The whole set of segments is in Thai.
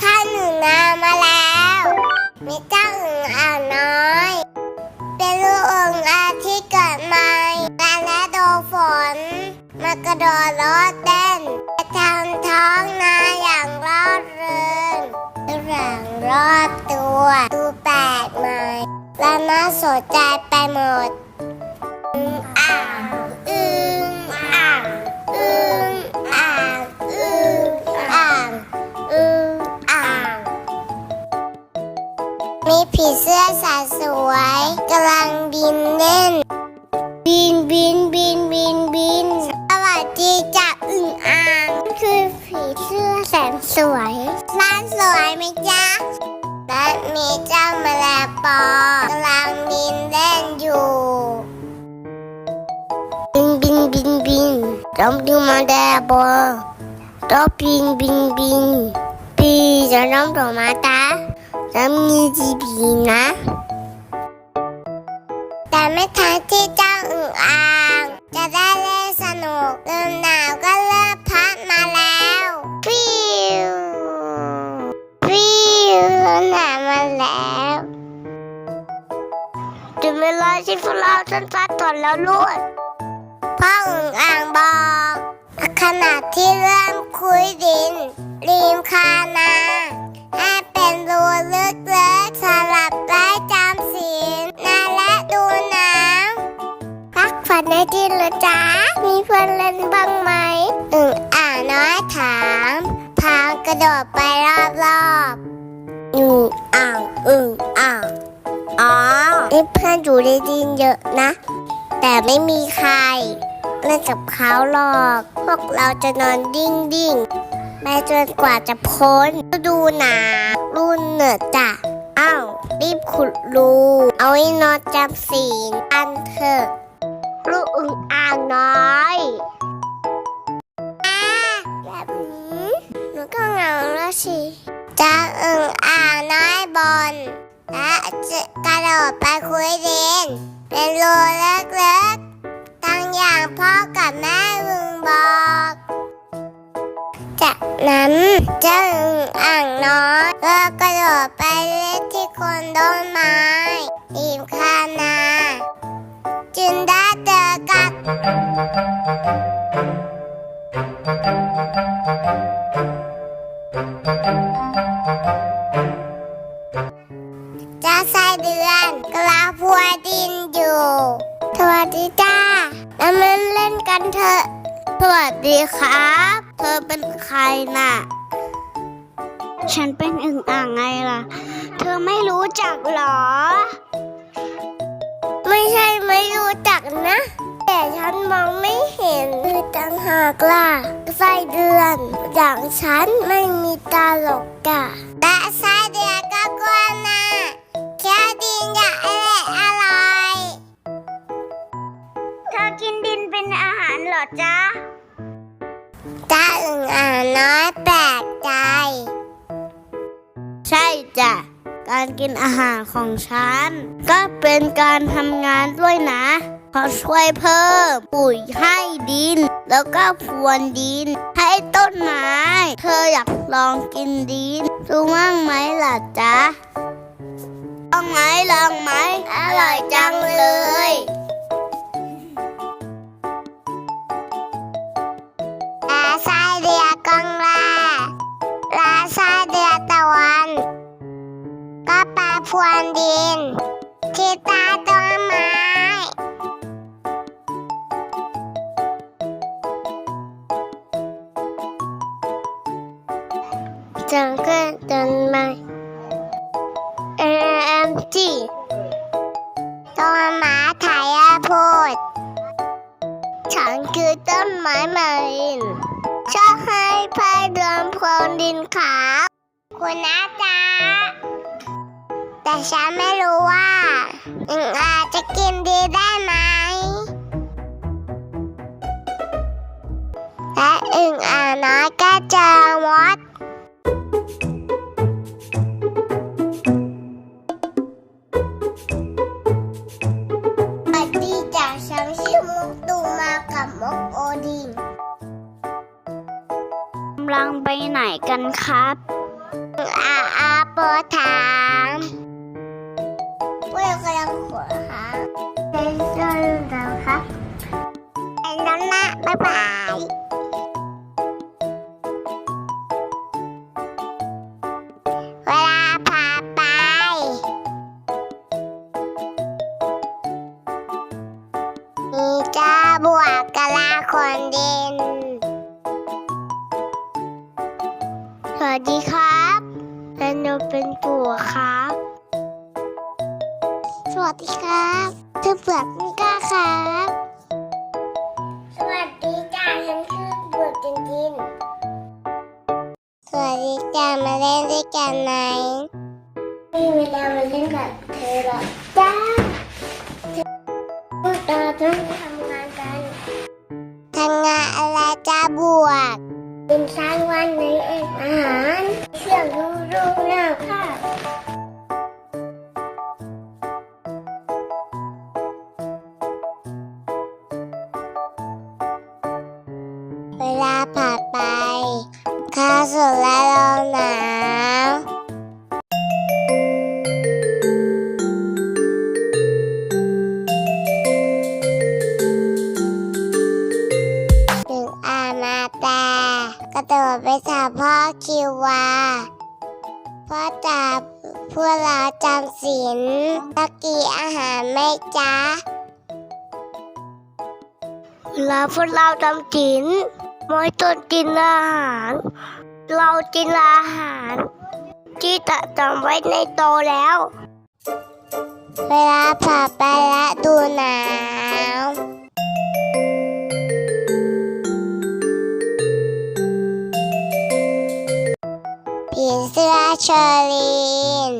ข้าหนึ่งนามาแล้วมีเจ้าอึ่งอ่าน้อย เป็นลูกอึ่งอาที่เกิดใหม่มาและโดนฝน มากระโดดโลดเต้นทางท้องนาอย่างรอดเริงอย่างรอดตัวดูแปลกใหม่และน่าสนใจไปหมดอึ่งอ่า มีผีเสื้อสายสวยกำลังบินเล่น บินบินบินบินบินสวัสดีจ้าอึ่งอ่าง คือผีเสื้อแสนสวยร้านสวยไหมจ๊ะและมีเจ้าแมลงปอกำลังบินเล่นอยู่ บินบินบินบินต้องดูมาแดบอต้องบินบินบินปีจะน้องดอกมาตา จะมีจีบีนะ แต่ไม่ทันที่เจ้าอึ่งอ่าง จะได้เล่นสนุกลมหนาวก็เริ่มพัดมาแล้วฟิวฟิวลมหนาวมาแล้วถึงเวลาที่พวกเราจะพักผ่อนแล้วลูกพ่ออึ่งอ่างบอกขณะที่เริ่มคุยดินริมคานา เป็นรูลึกๆสลับได้จำศีลนาและดูหน้ำพักผ่อนในที่ละจ้ามีเพื่อนเล่นบ้างไหมอึ่งอ่างน้อยถามพางกระโดดไปรอบๆอึ่งอ่างอึ่งอ่างอ๋อนี่เพื่อนอยู่ในดินเยอะนะ แต่ไม่มีใครเล่นกับเขาหรอก พวกเราจะนอนดิ้งดิ้ง ไปจนกว่าจะพ้นฤดูหนาวรุ่นเหนือจ้ะอ้าวรีบขุดรู เอาไว้นอนจำศีลอันเถอะลูกอึ่งอ่างน้อยอาแบบนี้หนูก็เหงาแล้วสิจะอึ่งอ่างน้อยบนและจะกระโดดไปคุยดินเป็นรูเล็กๆตั้งอย่างพ่อกับแม่มึงบอก นั้นเจ้าอึ่งอ่างน้อยก็กระโดดไปเล่นที่โคนต้นไม้ริมคานา จึงได้เจอกับเจ้าไส้เดือนกลังพัวดินอยู่ สวัสดีจ้าแล้วมันเล่นกันเถอะ สวัสดีครับ ธอเป็นใครน่ะ ฉันเป็นอึ่งอ่างไงล่ะ เธอไม่รู้จักเหรอ ไม่ใช่ไม่รู้จักนะ แต่ฉันมองไม่เห็นคือต่างหากล่ะไส้เดือน อย่างฉันไม่มีตาหรอกกะและไส้เดือนก็กลัวนะแค่ดินอยากอร่อยอร่อย เธอกินดินเป็นอาหารเหรอจ๊ะตา อึ่งอ่างน้อยแปลกใจ ใช่จ้ะ การกินอาหารของฉัน ก็เป็นการทำงานด้วยนะเพอช่วยเพิ่มปุ๋ยให้ดิน แล้วก็พรวนดิน ให้ต้นไม้ เธออยากลองกินดินรู้มั่งไหมล่ะจ๊ะลองไหมลองไหมอร่อยจังเลย พรวนดินที่ใต้ต้นไม้จังกิดต้นไม้ AMG ต้นไม้ไทยพูดฉันคือต้นไม้มารินชอบให้พายเดือนพรวนดินขาวคุณนะจ๊ะแต่ ฉันไม่รู้ว่าอึ่งอาจจะกินดีได้ไหมและอึ่งอ่างน้อยก็เจอมดสวัสดีจากฉันชื่อมุกตูมากับมุกโอดินกำลังไปไหนกันครับอือาอาโปถา หัวค่ะเป็นต้นเราครับเป็นน้ำหน้าบ๊ายบายเวลาพาไปมีจ้าบวกกะลาคนดิน สวัสดีครั อเปลือกกาครับ สวัสดีจ้าฉันคือเปลือกจริงๆสวัสดีจ้ามาเล่นด้วยกันไหมมีเวลามาเล่นกับเธอหรอกจ้าพวกเราต้องทำงานกันทำงานอะไรจ้าบวก เป็นสร้างวันในเอกอาหารเชื่องรู้รู้แล้วค่ะ ข้าสุดและลมหนาวถึงอามาตากระโดดไปถามพ่อคิววาพ่อจับพวกเราจำศีลตะกี้อาหารไหม่จ้าเวลาพวกเราจำศีล ไม่ต้องกินอาหาร เรากินอาหาร ที่จะจำไว้ในโตแล้ว เวลาผ่านไปและดูหนาวผีเสื้อเชอรีน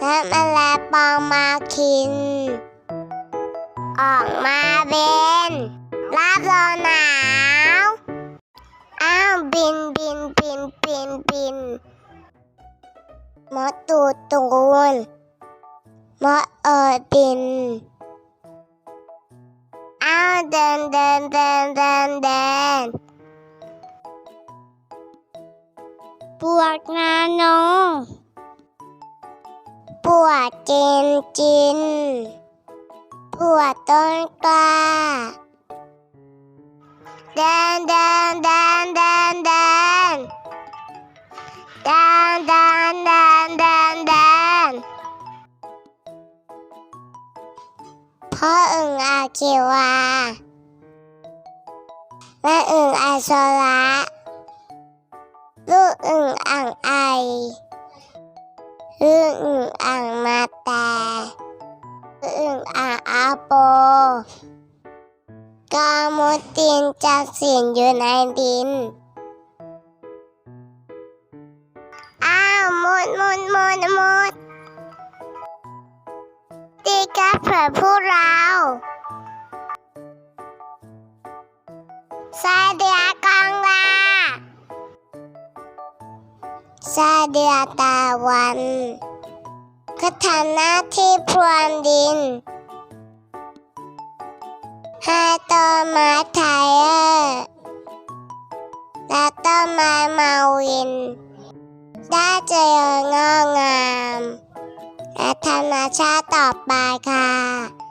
และแมลงปองมาคิน ออกมาเบนรับรองนา pin pin pin pin pin. Mó tù tuôn Mó ở ờ, tình Áo đen đen đen đen đen. Buộc na nô. Buộc chín chín Buộc tôn ca, Đen đen. พ่ออึ่งอาคิวาแม่อึ่งอาโซละลูกอึ่งอ่างไอลูกอึ่งอ่างมาแต่ลูกอึ่งอ่างอาโปกามุตินจักสินอยู่ในดิน อ้าวมุดมุดมุดมุด ตีกับเผื่อพวกเราสายเดียกองลาซาเดียตาวันก็ทำหน้าที่พรวนดินให้ต้นไม้ไทยเออร์และต้นไม้มาวิน ได้เจริญงอกงาม และธรรมชาติต่อไปค่ะ